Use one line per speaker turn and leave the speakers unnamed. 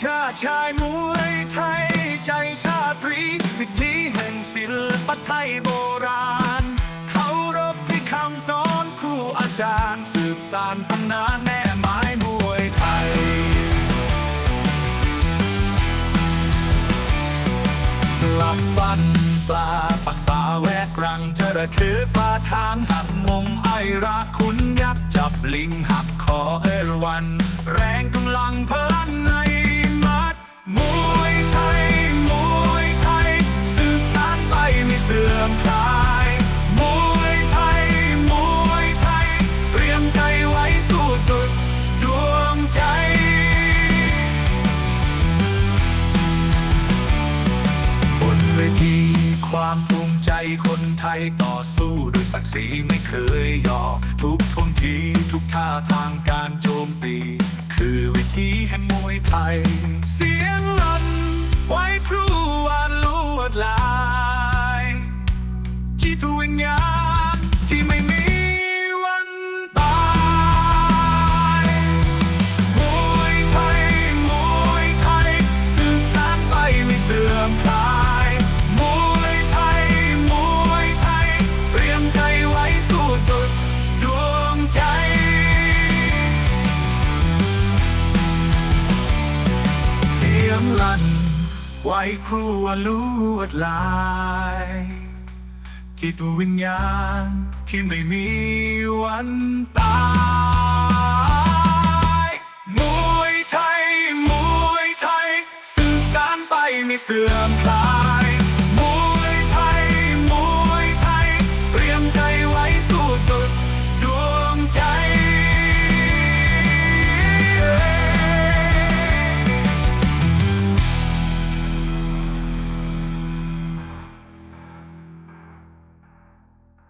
ชาชายมวยไทย ใจชาตรี วิธีแห่งศิลปไทยโบราณเขารบที่คำสอนครูอาจารย์ สืบสานตำนานแม่ไม้มวยไทย สลับฟันปลาปักษาแวกรังจระเข้ฟ้าทางหักมงไอรักคุณยักษ์จับลิงหักคอเอรวัน แรงกำลังพลันในมั ทีความภูมิใจคนไทยต่อสู้ด้วยศักดิ์ศรีไม่เคยยอมทุกทนทีทุกท่าทางการโจมตี คือวิธีแห่งมวยไทย เสียงลั่นไว้ครูวานลวดลาย จิตวิญญาณ ยงลั่น ไว้ครัวลวดลายจิตวิญญาณที่ไม่มีวันตายมวยไทยมวยไทยสืบสารไปไม่เสื่อมคลา